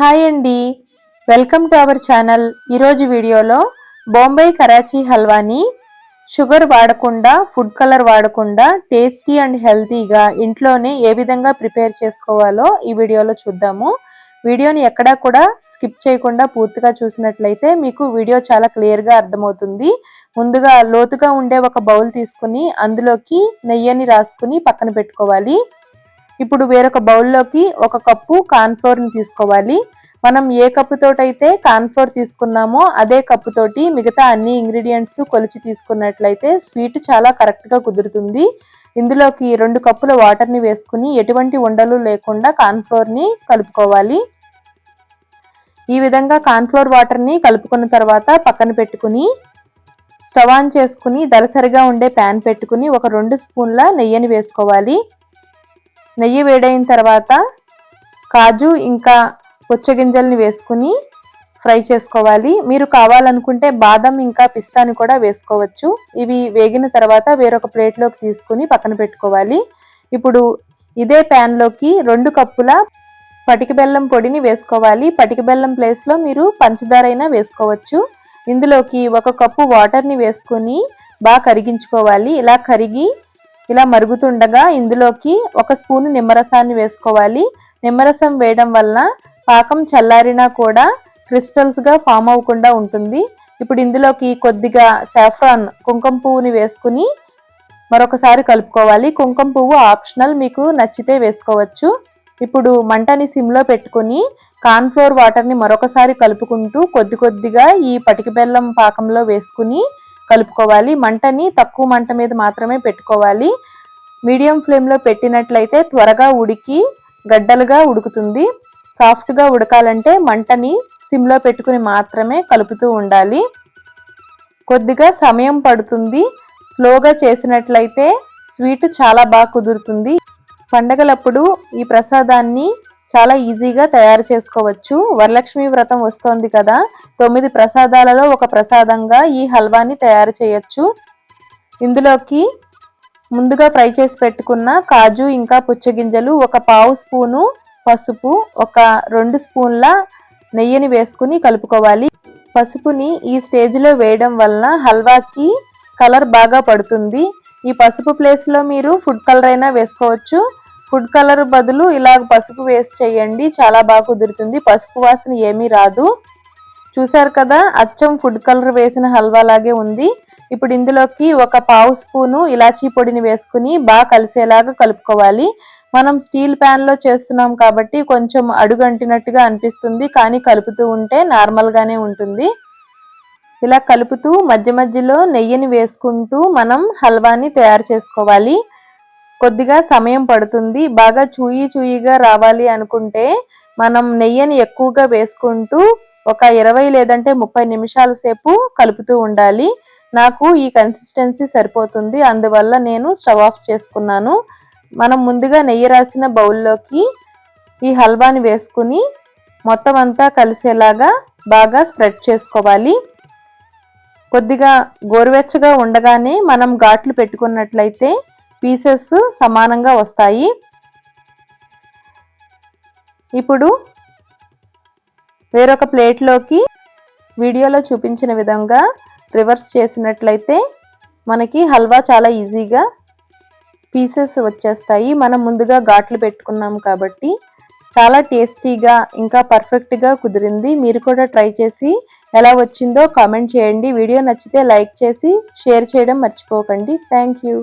Hi అండి. Welcome to our channel. ఈరోజు వీడియోలో బొంబై కరాచీ హల్వాని షుగర్ వాడకుండా ఫుడ్ కలర్ వాడకుండా టేస్టీ అండ్ హెల్తీగా ఇంట్లోనే ఏ విధంగా ప్రిపేర్ చేసుకోవాలో ఈ వీడియోలో చూద్దాము. వీడియోని ఎక్కడా కూడా స్కిప్ చేయకుండా పూర్తిగా చూసినట్లయితే మీకు వీడియో చాలా క్లియర్గా అర్థమవుతుంది. ముందుగా లోతుగా ఉండే ఒక బౌల్ తీసుకుని అందులోకి నెయ్యిని రాసుకుని పక్కన పెట్టుకోవాలి. ఇప్పుడు వేరొక బౌల్లోకి ఒక కప్పు కార్న్ఫ్లోర్ని తీసుకోవాలి. మనం ఏ కప్పుతోటైతే కార్న్ఫ్లోర్ తీసుకున్నామో అదే కప్పుతోటి మిగతా అన్ని ఇంగ్రీడియంట్స్ కొలిచి తీసుకున్నట్లయితే స్వీట్ చాలా కరెక్ట్గా కుదురుతుంది. ఇందులోకి రెండు కప్పుల వాటర్ని వేసుకుని ఎటువంటి ఉండలు లేకుండా కార్న్ఫ్లోర్ని కలుపుకోవాలి. ఈ విధంగా కార్న్ఫ్లోర్ వాటర్ని కలుపుకున్న తర్వాత పక్కన పెట్టుకుని స్టవ్ ఆన్ చేసుకుని దరసరిగా ఉండే ప్యాన్ పెట్టుకుని ఒక రెండు స్పూన్ల నెయ్యిని వేసుకోవాలి. నెయ్యి వేడైన తర్వాత కాజు ఇంకా పుచ్చగింజల్ని వేసుకుని ఫ్రై చేసుకోవాలి. మీరు కావాలనుకుంటే బాదం ఇంకా పిస్తాని కూడా వేసుకోవచ్చు. ఇవి వేగిన తర్వాత వేరొక ప్లేట్లోకి తీసుకుని పక్కన పెట్టుకోవాలి. ఇప్పుడు ఇదే ప్యాన్లోకి రెండు కప్పుల పటికి బెల్లం పొడిని వేసుకోవాలి. పటికి బెల్లం ప్లేస్లో మీరు పంచదార అయినా వేసుకోవచ్చు. ఇందులోకి ఒక కప్పు వాటర్ని వేసుకొని బాగా కరిగించుకోవాలి. ఇలా కరిగి ఇలా మరుగుతుండగా ఇందులోకి ఒక స్పూన్ నిమ్మరసాన్ని వేసుకోవాలి. నిమ్మరసం వేయడం వల్ల పాకం చల్లారినా కూడా క్రిస్టల్స్గా ఫామ్ అవ్వకుండా ఉంటుంది. ఇప్పుడు ఇందులోకి కొద్దిగా సాఫ్రాన్ కుంకుమ పువ్వుని వేసుకుని మరొకసారి కలుపుకోవాలి. కుంకుమ పువ్వు ఆప్షనల్ మీకు నచ్చితే వేసుకోవచ్చు. ఇప్పుడు మంటని సిమ్లో పెట్టుకుని కార్న్ఫ్లోర్ వాటర్ని మరొకసారి కలుపుకుంటూ కొద్ది కొద్దిగా ఈ పటిక బెల్లం పాకంలో వేసుకుని కలుపుకోవాలి. మంటని తక్కువ మంట మీద మాత్రమే పెట్టుకోవాలి. మీడియం ఫ్లేమ్లో పెట్టినట్లయితే త్వరగా ఉడికి గడ్డలుగా ఉడుకుతుంది. సాఫ్ట్గా ఉడకాలంటే మంటని సిమ్లో పెట్టుకుని మాత్రమే కలుపుతూ ఉండాలి. కొద్దిగా సమయం పడుతుంది. స్లోగా చేసినట్లయితే స్వీట్ చాలా బాగా కుదురుతుంది. పండగలప్పుడు ఈ ప్రసాదాన్ని చాలా ఈజీగా తయారు చేసుకోవచ్చు. వరలక్ష్మి వ్రతం వస్తోంది కదా తొమ్మిది ప్రసాదాలలో ఒక ప్రసాదంగా ఈ హల్వాని తయారు చేయొచ్చు. ఇందులోకి ముందుగా ఫ్రై చేసి పెట్టుకున్న కాజు ఇంకా పుచ్చగింజలు ఒక పావు స్పూను పసుపు ఒక రెండు స్పూన్ల నెయ్యిని వేసుకుని కలుపుకోవాలి. పసుపుని ఈ స్టేజ్లో వేయడం వలన హల్వాకి కలర్ బాగా పడుతుంది. ఈ పసుపు ప్లేస్లో మీరు ఫుడ్ కలర్ అయినా వేసుకోవచ్చు. ఫుడ్ కలర్ బదులు ఇలా పసుపు వేస్ట్ చేయండి. చాలా బాగా కుదురుతుంది. పసుపు వాసన ఏమీ రాదు. చూసారు కదా అచ్చం ఫుడ్ కలర్ వేసిన హల్వా లాగే ఉంది. ఇప్పుడు ఇందులోకి ఒక పావు స్పూను ఇలాచీ పొడిని వేసుకుని బాగా కలిసేలాగా కలుపుకోవాలి. మనం స్టీల్ ప్యాన్లో చేస్తున్నాం కాబట్టి కొంచెం అడుగంటినట్టుగా అనిపిస్తుంది. కానీ కలుపుతూ ఉంటే నార్మల్గానే ఉంటుంది. ఇలా కలుపుతూ మధ్య మధ్యలో నెయ్యిని వేసుకుంటూ మనం హల్వాని తయారు చేసుకోవాలి. కొద్దిగా సమయం పడుతుంది. బాగా చూయి చూయిగా రావాలి అనుకుంటే మనం నెయ్యిని ఎక్కువగా వేసుకుంటూ ఒక ఇరవై లేదంటే ముప్పై నిమిషాల సేపు కలుపుతూ ఉండాలి. నాకు ఈ కన్సిస్టెన్సీ సరిపోతుంది. అందువల్ల నేను స్టవ్ ఆఫ్ చేసుకున్నాను. మనం ముందుగా నెయ్యి రాసిన బౌల్లోకి ఈ హల్వాని వేసుకుని మొత్తం అంతా కలిసేలాగా బాగా స్ప్రెడ్ చేసుకోవాలి. కొద్దిగా గోరువెచ్చగా ఉండగానే మనం ఘాట్లు పెట్టుకున్నట్లయితే పీసెస్ సమానంగా వస్తాయి. ఇప్పుడు వేరొక ప్లేట్లోకి వీడియోలో చూపించిన విధంగా రివర్స్ చేసినట్లయితే మనకి హల్వా చాలా ఈజీగా పీసెస్ వచ్చేస్తాయి. మనం ముందుగా ఘాట్లు పెట్టుకున్నాం కాబట్టి చాలా టేస్టీగా ఇంకా పర్ఫెక్ట్గా కుదిరింది. మీరు కూడా ట్రై చేసి ఎలా వచ్చిందో కామెంట్ చేయండి. వీడియో నచ్చితే లైక్ చేసి షేర్ చేయడం మర్చిపోకండి. Thank you